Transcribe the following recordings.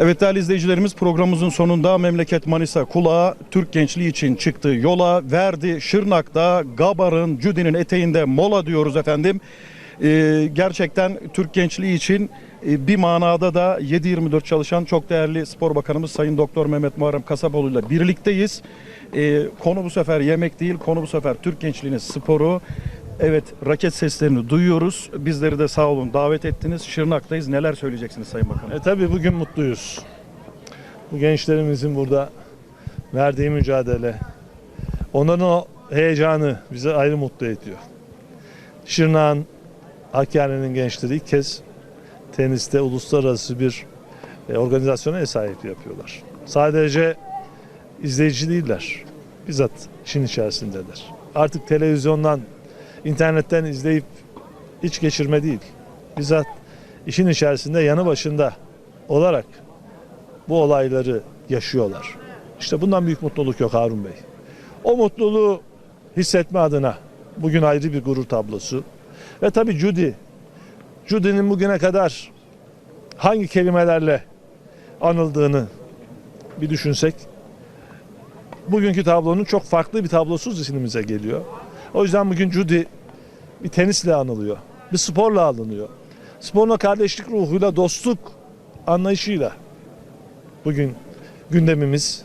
Evet değerli izleyicilerimiz programımızın sonunda memleket Manisa kulağı Türk gençliği için çıktı yola verdi. Şırnak'ta Gabar'ın Cüdi'nin eteğinde mola diyoruz efendim. Ee, gerçekten Türk gençliği için e, bir manada da 7-24 çalışan çok değerli spor bakanımız Sayın Doktor Mehmet Muharrem Kasapoğlu ile birlikteyiz. Ee, konu bu sefer yemek değil, konu bu sefer Türk gençliğinin sporu. Evet, raket seslerini duyuyoruz. Bizleri de sağ olun davet ettiniz. Şırnak'tayız. Neler söyleyeceksiniz Sayın Bakanım? E tabii bugün mutluyuz. Bu gençlerimizin burada verdiği mücadele, onların o heyecanı bizi ayrı mutlu ediyor. Şırnak'ın, Hakkari'nin gençleri ilk kez teniste uluslararası bir e, organizasyona ev yapıyorlar. Sadece izleyici değiller, bizzat işin içerisindeler. Artık televizyondan, internetten izleyip iç geçirme değil, bizzat işin içerisinde yanı başında olarak bu olayları yaşıyorlar. İşte bundan büyük mutluluk yok Harun Bey. O mutluluğu hissetme adına bugün ayrı bir gurur tablosu. Ve tabii Judy. Judy'nin bugüne kadar hangi kelimelerle anıldığını bir düşünsek bugünkü tablonun çok farklı bir tablosu zihnimize geliyor. O yüzden bugün Judy bir tenisle anılıyor. Bir sporla anılıyor. Sporla kardeşlik ruhuyla, dostluk anlayışıyla bugün gündemimiz.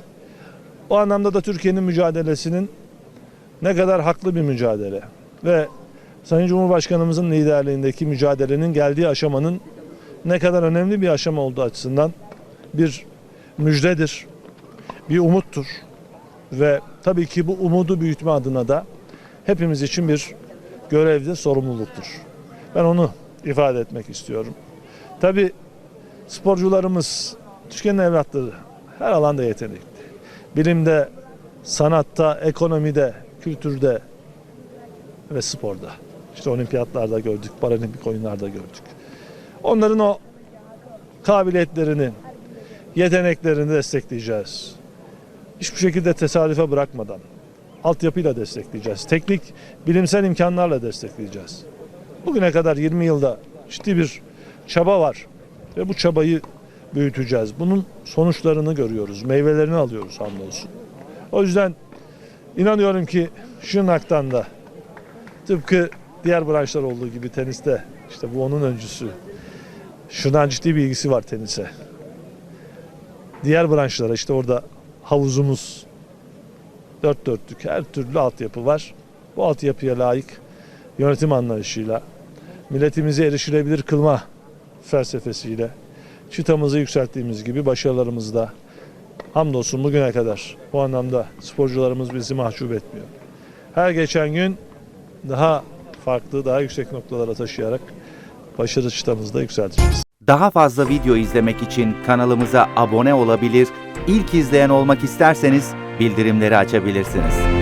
O anlamda da Türkiye'nin mücadelesinin ne kadar haklı bir mücadele ve Sayın Cumhurbaşkanımızın liderliğindeki mücadelenin geldiği aşamanın ne kadar önemli bir aşama olduğu açısından bir müjdedir, bir umuttur ve tabii ki bu umudu büyütme adına da hepimiz için bir görevdir, sorumluluktur. Ben onu ifade etmek istiyorum. Tabii sporcularımız, Türkiye'nin evlatları her alanda yetenekli. Bilimde, sanatta, ekonomide, kültürde ve sporda. İşte olimpiyatlarda gördük, paralimpik oyunlarda gördük. Onların o kabiliyetlerini, yeteneklerini destekleyeceğiz. Hiçbir şekilde tesadüfe bırakmadan altyapıyla destekleyeceğiz. Teknik, bilimsel imkanlarla destekleyeceğiz. Bugüne kadar 20 yılda ciddi bir çaba var ve bu çabayı büyüteceğiz. Bunun sonuçlarını görüyoruz, meyvelerini alıyoruz hamdolsun. O yüzden inanıyorum ki Şırnak'tan da tıpkı diğer branşlar olduğu gibi teniste işte bu onun öncüsü. Şırnak'ın ciddi bir ilgisi var tenise. Diğer branşlara işte orada havuzumuz dört dörtlük her türlü altyapı var. Bu altyapıya layık yönetim anlayışıyla milletimizi erişilebilir kılma felsefesiyle çıtamızı yükselttiğimiz gibi başarılarımız da hamdolsun bugüne kadar bu anlamda sporcularımız bizi mahcup etmiyor. Her geçen gün daha farklı, daha yüksek noktalara taşıyarak başarı çıtamızı da yükselteceğiz. Daha fazla video izlemek için kanalımıza abone olabilir, ilk izleyen olmak isterseniz bildirimleri açabilirsiniz.